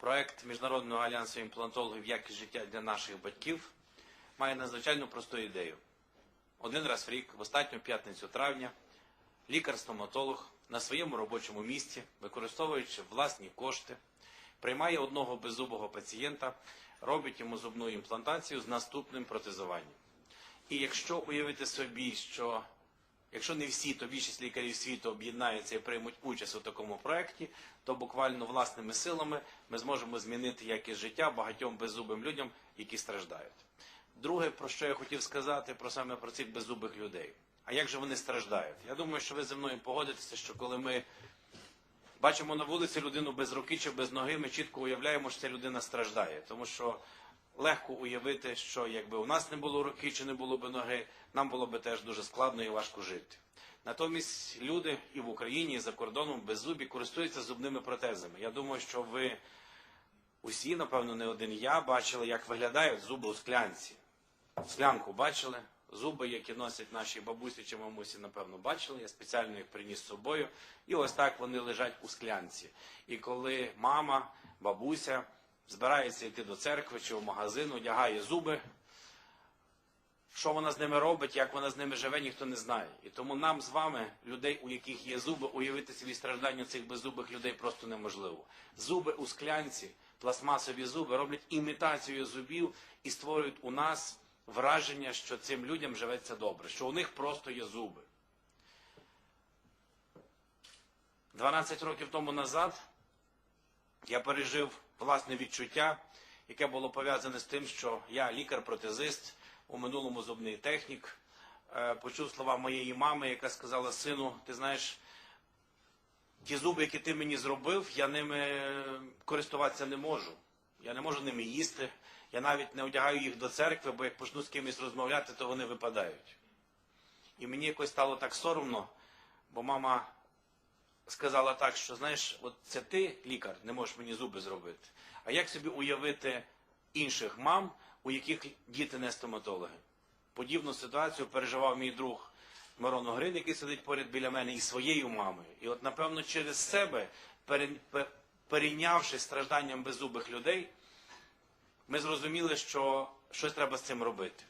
Проект Міжнародного альянсу імплантологів якість життя для наших батьків має надзвичайно просту ідею. Один раз в рік, в останню п'ятницю травня, лікар-стоматолог на своєму робочому місці, використовуючи власні кошти, приймає одного беззубого пацієнта, робить йому зубну імплантацію з наступним протезуванням. І якщо уявити собі, що якщо не всі, то більшість лікарів світу об'єднаються і приймуть участь у такому проєкті, то буквально власними силами ми зможемо змінити якість життя багатьом беззубим людям, які страждають. Друге, про що я хотів сказати, про саме про цих беззубих людей. А як же вони страждають? Я думаю, що ви зі мною погодитеся, що коли ми бачимо на вулиці людину без руки чи без ноги, ми чітко уявляємо, що ця людина страждає, тому що легко уявити, що якби у нас не було руки чи не було б ноги, нам було б теж дуже складно і важко жити. Натомість люди і в Україні, і за кордоном без зубі користуються зубними протезами. Я думаю, що ви усі, напевно, не один я бачили, як виглядають зуби у склянці. Склянку бачили, зуби, які носять наші бабусі чи мамусі, напевно, бачили. Я спеціально їх приніс з собою. І ось так вони лежать у склянці. І коли мама, бабуся збирається йти до церкви чи в магазин, одягає зуби, що вона з ними робить, як вона з ними живе, ніхто не знає. І тому нам з вами, людей, у яких є зуби, уявити собі страждання цих беззубих людей просто неможливо. Зуби у склянці, пластмасові зуби роблять імітацію зубів і створюють у нас враження, що цим людям живеться добре, що у них просто є зуби. 12 років тому назад я пережив власне відчуття, яке було пов'язане з тим, що я лікар-протезист, у минулому зубний технік. Е, Почув слова моєї мами, яка сказала: сину, ти знаєш, ті зуби, які ти мені зробив, я ними користуватися не можу. Я не можу ними їсти. Я навіть не одягаю їх до церкви, бо як почну з кимось розмовляти, то вони випадають. І мені якось стало так соромно, бо мама сказала так, що знаєш, от це ти, лікар, не можеш мені зуби зробити. А як собі уявити інших мам, у яких діти не стоматологи? Подібну ситуацію переживав мій друг Мирон Огрин, який сидить поряд біля мене, і своєю мамою. І от, напевно, через себе, перейнявши стражданням беззубих людей, ми зрозуміли, що щось треба з цим робити.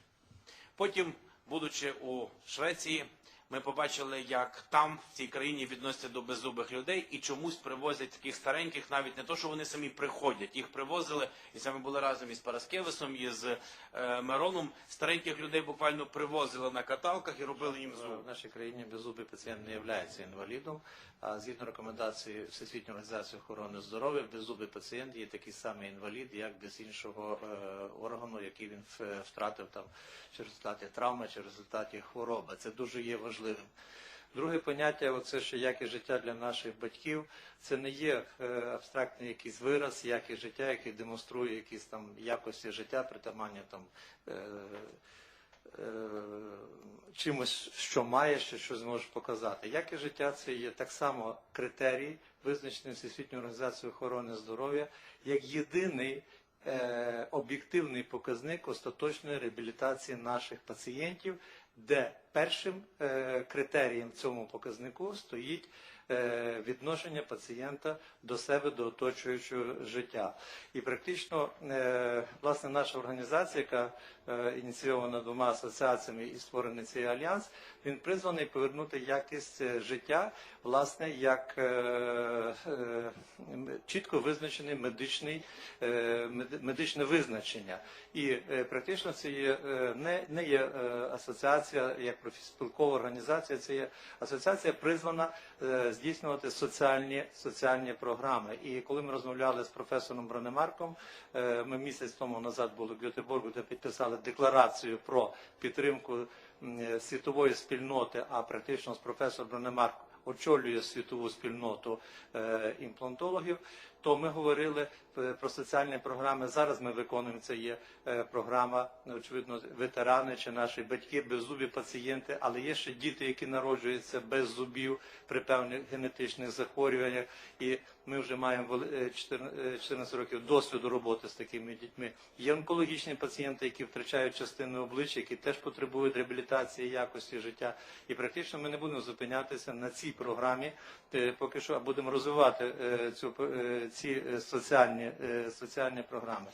Потім, будучи у Швеції, ми побачили, як там, в цій країні, відносяться до беззубих людей і чомусь привозять таких стареньких, навіть не то, що вони самі приходять. Їх привозили, і це ми були разом із Параскевисом, із е, Мироном. Стареньких людей буквально привозили на каталках і робили їм зуби. В нашій країні беззубий пацієнт не є інвалідом, а згідно рекомендації Всесвітньої організації охорони здоров'я, беззубий пацієнт є такий самий інвалід, як без іншого е, органу, який він втратив там чи в результаті травми, чи в результаті хвороби. Це дуже є важливим. Друге поняття, оце ще якість життя для наших батьків, це не є е, абстрактний якийсь вираз, якість життя, який демонструє якісь там якості життя, притамання там е, е, чимось, що маєш, чи що зможеш показати. Якість життя це є так само критерій, визначений Всесвітньою організацією охорони здоров'я, як єдиний об'єктивний показник остаточної реабілітації наших пацієнтів, де першим е, критерієм цьому показнику стоїть е, відношення пацієнта до себе, до оточуючого життя. І практично, е, власне, наша організація, яка ініційована двома асоціаціями і створений цей альянс, він призваний повернути якість життя, власне, як чітко визначений медичний, мед- медичне визначення. І практично це є не, не є е, асоціація як профспілкова організація, це є асоціація призвана е, здійснювати соціальні, соціальні програми. І коли ми розмовляли з професором Бронемарком, е, ми місяць тому назад були в Гетеборгу, де підписали декларацію про підтримку е, світової спільноти, а практично з професором Бронемарк очолює світову спільноту імплантологів, то ми говорили е, про соціальні програми. Зараз ми виконуємо це є е, програма, очевидно, ветерани чи наші батьки, беззубі пацієнти, але є ще діти, які народжуються без зубів при певних генетичних захворюваннях. І ми вже маємо вели- е, 14 е, 14 років досвіду роботи з такими дітьми. Є онкологічні пацієнти, які втрачають частину обличчя, які теж потребують реабілітації якості життя. І практично ми не будемо зупинятися на цій програмі, поки що а будемо розвивати цю, ці е, соціальні, е, соціальні програми.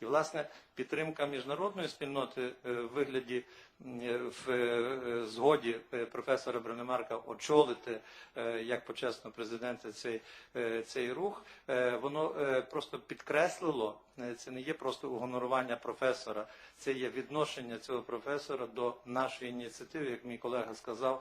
І, власне, підтримка міжнародної спільноти е, в вигляді в згоді професора Бронемарка очолити як почесного президента цей, цей рух, воно просто підкреслило, це не є просто угонорування професора, це є відношення цього професора до нашої ініціативи, як мій колега сказав,